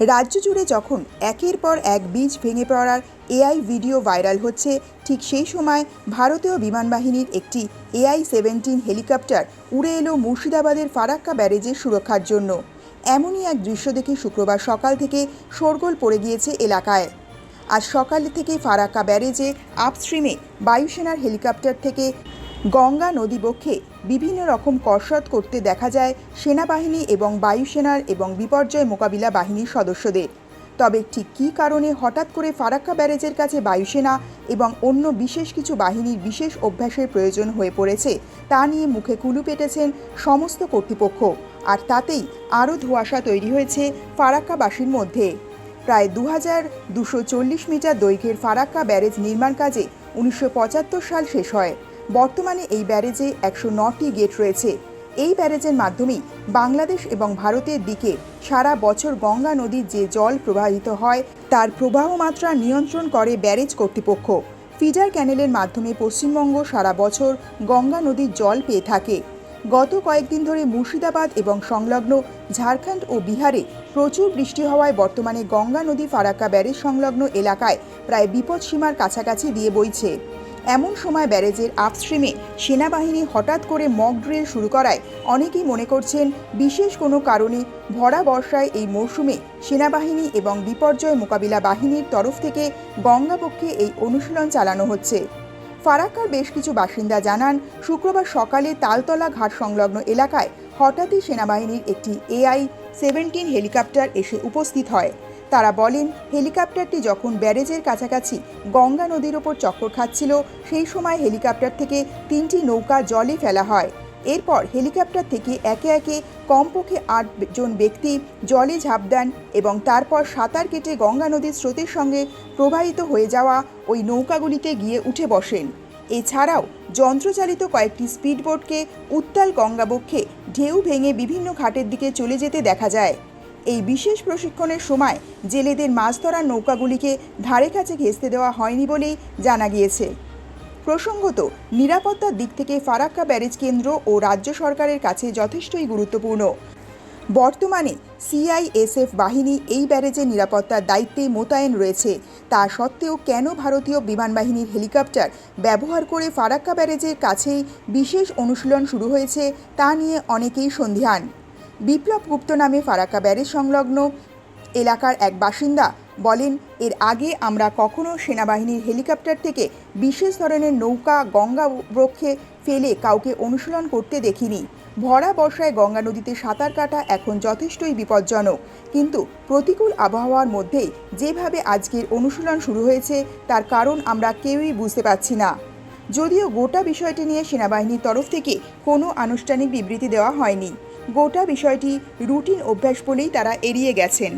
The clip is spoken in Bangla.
রাজ্য জুড়ে যখন একের পর এক বীজ ভেঙে পড়ার এআই ভিডিও ভাইরাল হচ্ছে, ঠিক সেই সময় ভারতীয় বিমান বাহিনীর একটি এআই সেভেন্টিন হেলিকপ্টার উড়ে এলো মুর্শিদাবাদের ফারাক্কা ব্যারেজের সুরক্ষার জন্য। এমনই এক দৃশ্য দেখে শুক্রবার সকাল থেকে শোরগোল পড়ে গিয়েছে এলাকায়। আজ সকাল থেকে ফারাক্কা ব্যারেজে আপস্ট্রিমে বায়ুসেনার হেলিকপ্টার থেকে গঙ্গা নদী বক্ষে বিভিন্ন রকম কসরত করতে দেখা যায় সেনাবাহিনী এবং বায়ুসেনার এবং বিপর্যয় মোকাবিলা বাহিনীর সদস্যদের। তবে ঠিক কী কারণে হঠাৎ করে ফারাক্কা ব্যারেজের কাছে বায়ুসেনা এবং অন্য বিশেষ কিছু বাহিনীর বিশেষ অভ্যাসের প্রয়োজন হয়ে পড়েছে, তা নিয়ে মুখে কুলু পেটেছেন সমস্ত কর্তৃপক্ষ। আর তাতেই আরও ধোঁয়াশা তৈরি হয়েছে ফারাক্কাবাসীর মধ্যে। প্রায় দু হাজার দুশো চল্লিশ মিটার দৈর্ঘ্যের ফারাক্কা ব্যারেজ নির্মাণ কাজে উনিশশো পঁচাত্তর সাল শেষ হয়। বর্তমানে এই ব্যারেজে একশো নটি গেট রয়েছে। এই ব্যারেজের মাধ্যমেই বাংলাদেশ এবং ভারতের দিকে সারা বছর গঙ্গা নদীর যে জল প্রবাহিত হয়, তার প্রবাহ মাত্রা নিয়ন্ত্রণ করে ব্যারেজ কর্তৃপক্ষ। ফিডার ক্যানেলের মাধ্যমে পশ্চিমবঙ্গ সারা বছর গঙ্গা নদীর জল পেয়ে থাকে। গত কয়েকদিন ধরে মুর্শিদাবাদ এবং সংলগ্ন ঝাড়খণ্ড ও বিহারে প্রচুর বৃষ্টি হওয়ায় বর্তমানে গঙ্গা নদী ফারাক্কা ব্যারেজ সংলগ্ন এলাকায় প্রায় বিপদসীমার কাছাকাছি দিয়ে বইছে। এমন সময় ব্যারেজের আপস্ট্রিমে সেনাবাহিনী হঠাৎ করে মক ড্রিল শুরু করায়। অনেকেই মনে করছেন বিশেষ কোনো কারণে ভরা বর্ষায় এই মরশুমে সেনাবাহিনী এবং বিপর্যয় মোকাবিলা বাহিনীর তরফ থেকে গঙ্গাপক্ষে এই অনুশীলন চালানো হচ্ছে। ফারাক্কার বেশ কিছু বাসিন্দা জানান, শুক্রবার সকালে তালতলা ঘাট সংলগ্ন এলাকায় হঠাৎই সেনাবাহিনীর একটি এআই সেভেন্টিন হেলিকপ্টার এসে উপস্থিত হয়। তারা বলেন, হেলিকপ্টারটি যখন ব্যারেজের কাছাকাছি গঙ্গা নদীর ওপর চক্কর খাচ্ছিল, সেই সময় হেলিকপ্টার থেকে তিনটি নৌকা জলে ফেলা হয়। এরপর হেলিকপ্টার থেকে একে একে কমপক্ষে আট জন ব্যক্তি জলে ঝাঁপ দেন এবং তারপর সাঁতার কেটে গঙ্গা নদীর স্রোতের সঙ্গে প্রবাহিত হয়ে যাওয়া ওই নৌকাগুলিতে গিয়ে উঠে বসেন। এছাড়াও যন্ত্রচালিত কয়েকটি স্পিডবোটকে উত্তাল গঙ্গাবক্ষে ঢেউ ভেঙে বিভিন্ন ঘাটের দিকে চলে যেতে দেখা যায়। এই বিশেষ প্রশিক্ষণের সময় জেলেদের মাছ ধরার নৌকাগুলিকে ধারে কাছে ঘেঁচতে দেওয়া হয়নি বলেই জানা গিয়েছে। প্রসঙ্গত, নিরাপত্তার দিক থেকে ফারাক্কা ব্যারেজ কেন্দ্র ও রাজ্য সরকারের কাছে যথেষ্টই গুরুত্বপূর্ণ। বর্তমানে সিআইএসএফ বাহিনী এই ব্যারেজের নিরাপত্তার দায়িত্বে মোতায়েন রয়েছে। তা সত্ত্বেও কেন ভারতীয় বিমান বাহিনীর হেলিকপ্টার ব্যবহার করে ফারাক্কা ব্যারেজের কাছেই বিশেষ অনুশীলন শুরু হয়েছে তা নিয়ে অনেকেই সন্ধিহান। বিপ্লব গুপ্ত নামে ফারাক্কা ব্যারেজ সংলগ্ন এলাকার এক বাসিন্দা বলেন, এর আগে আমরা কখনো সেনাবাহিনীর হেলিকপ্টার থেকে বিশেষ ধরনের নৌকা, গঙ্গা বক্ষে ফেলে কাউকে অনুশীলন করতে দেখিনি। ভরা বর্ষায় গঙ্গা নদীতে সাঁতার কাটা এখন যথেষ্টই বিপজ্জনক। কিন্তু প্রতিকূল আবহাওয়ার মধ্যেই যেভাবে আজকের অনুশীলন শুরু হয়েছে, তার কারণ আমরা কেউই বুঝতে পারছি না। যদিও গোটা বিষয়টি নিয়ে সেনাবাহিনীর তরফ থেকে কোনো আনুষ্ঠানিক বিবৃতি দেওয়া হয়নি। গোটা বিষয়টি রুটিন অভ্যাস বলেই তারা এড়িয়ে গেছেন।